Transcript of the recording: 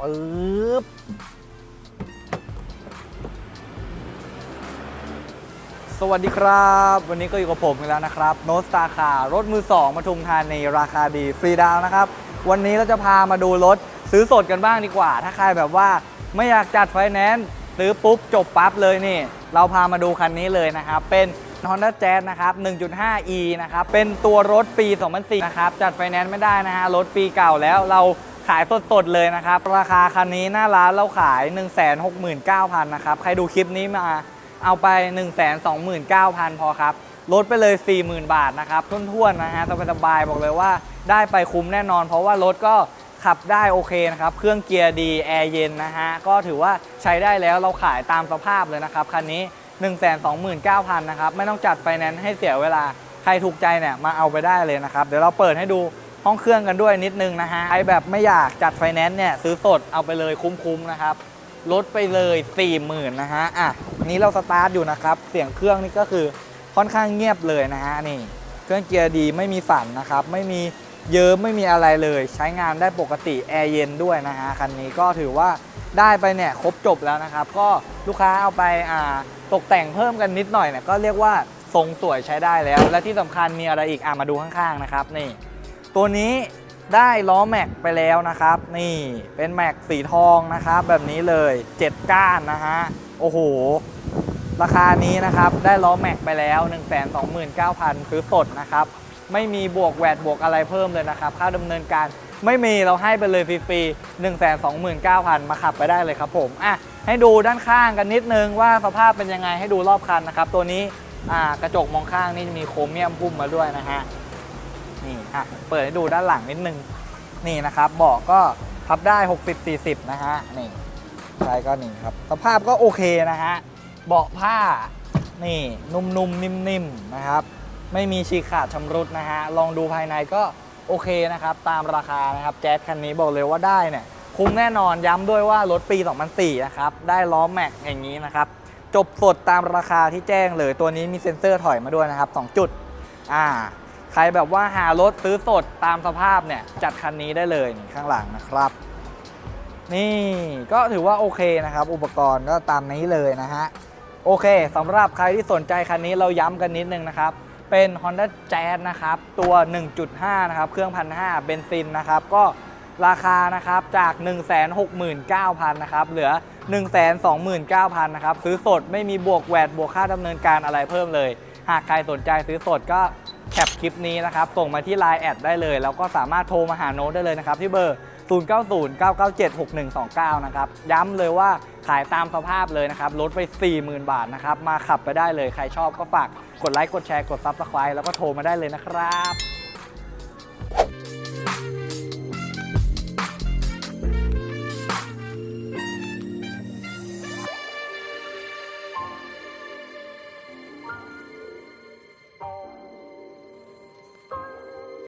ปึ๊บสวัสดีครับ วันนี้ก็อยู่กับผมอีกแล้วนะครับ โนสตาคารถมือ 2 มาทุมธานีราคาดีฟรีดาวน์นะครับ วันนี้เราจะพามาดูรถซื้อสดกันบ้างดีกว่า ถ้าใครแบบว่าไม่อยากจัดไฟแนนซ์ซื้อปุ๊บ จบปั๊บเลยนี่ เราพามาดูคันนี้เลยนะครับ เป็น Honda Jazz นะครับ 1.5e นะครับ เป็นตัวรถปี 2004 นะครับ จัดไฟแนนซ์ไม่ได้นะฮะรถปีเก่าแล้วเรา ขายสดๆเลยนะครับ ราคาคันนี้หน้าร้านเราขาย 169,000นะครับ ใครดูคลิปนี้มาเอาไป 129,000 พอครับ ลดไปเลย 40,000 บาทนะครับทุ่นๆนะฮะสบายๆบอกเลยว่าได้ไปคุ้มแน่นอน เพราะว่ารถก็ขับได้โอเคนะครับ เครื่องเกียร์ดี แอร์เย็นนะฮะ ก็ถือว่าใช้ได้แล้วเราขายตามสภาพเลยนะครับ คันนี้ 129,000นะครับ ไม่ต้องจัดไฟแนนซ์ให้เสียเวลา ใครถูกใจเนี่ยมาเอาไปได้เลยนะครับ เดี๋ยวเราเปิดให้ดู ห้องเครื่องกันด้วยนิดนึงนะฮะใครแบบไม่อยากจัดไฟแนนซ์เนี่ยซื้อสดเอาไปเลยคุ้มๆนะครับลดไปเลย 40,000นะฮะอะนี้เราสตาร์ทอยู่นะครับ เสียงเครื่องนี่ก็คือค่อนข้างเงียบเลยนะฮะนี่ เครื่องเกียร์ดีไม่มีสั่นนะครับ ไม่มีเยิ้มไม่มีอะไรเลย ใช้งานได้ปกติแอร์เย็นด้วยนะฮะคันนี้ก็ถือว่าได้ไปเนี่ยครบจบแล้วนะครับ ก็ลูกค้าเอาไปอ่าตกแต่งเพิ่มกันนิดหน่อยเนี่ยก็เรียกว่าทรงสวยใช้ได้แล้ว และที่สำคัญมีอะไรอีกอะมาดูข้างๆนะครับนี่ ตัวนี้ได้ล้อแม็กไปแล้วนะครับ นี่เป็นแม็กสีทองนะครับแบบนี้เลย 7 ก้านนะฮะโอ้โห ราคานี้นะครับได้ล้อแม็กไปแล้ว 1 2 9 0 0 0ซื้อสดนะครับ ไม่มีบวกแวดบวกอะไรเพิ่มเลยนะครับ ค่าดำเนินการไม่มีเราให้ไปเลยฟรีๆ1 2 9 0 0 0 มาขับไปได้เลยครับผมอะให้ดูด้านข้างกันนิดนึงว่าสภาพเป็นยังไงให้ดูรอบคันนะครับ ตัวนี้อ่ากระจกมองข้างนี่มีโครเมียมพุ่มมาด้วยนะฮะ นี่อะเปิดให้ดูด้านหลังนิดนึงนี่นะครับเบาะก็พับได้ 60 40 นะฮะนี่ใช่ก็นี่ครับสภาพก็โอเคนะฮะเบาะผ้านี่นุ่มๆนิ่มๆนะครับไม่มีฉีกขาดชำรุดนะฮะลองดูภายในก็โอเคนะครับ ตามราคานะครับแจ๊สคันนี้บอกเลยว่าได้เนี่ยคุ้มแน่นอนย้ำด้วยว่ารถปี 2004 นะครับ ได้ล้อแม็กอย่างนี้นะครับ จบสดตามราคาที่แจ้งเลยตัวนี้มีเซ็นเซอร์ถอยมาด้วยนะครับ 2 จุด อ่า ใครแบบว่าหารถซื้อสดตามสภาพเนี่ย จัดคันนี้ได้เลยนี่ข้างหลังนะครับ นี่ก็ถือว่าโอเคนะครับ อุปกรณ์ก็ตามนี้เลยนะฮะ โอเคสำหรับใครที่สนใจคันนี้เราย้ำกันนิดนึงนะครับ เป็น Honda Jazz นะครับ ตัว 1.5 นะครับ เครื่องพันห้าเบนซินนะครับ ก็ราคานะครับจาก 169,000นะครับเหลือ 129,000นะครับซื้อสดไม่มีบวกแวดบวกค่าดำเนินการอะไรเพิ่มเลย หากใครสนใจซื้อสดก็ แคปคลิปนี้นะครับ ส่งมาที่ Line แอดได้เลย แล้วก็สามารถโทรมาหาโน้ตได้เลยนะครับ ที่เบอร์ 0909976129 นะครับ ย้ำเลยว่าขายตามสภาพเลยนะครับ ลดไป 40,000 บาทนะครับ มาขับไปได้เลย ใครชอบก็ฝากกดไลค์ กดแชร์ กด Subscribe แล้วก็โทรมาได้เลยนะครับ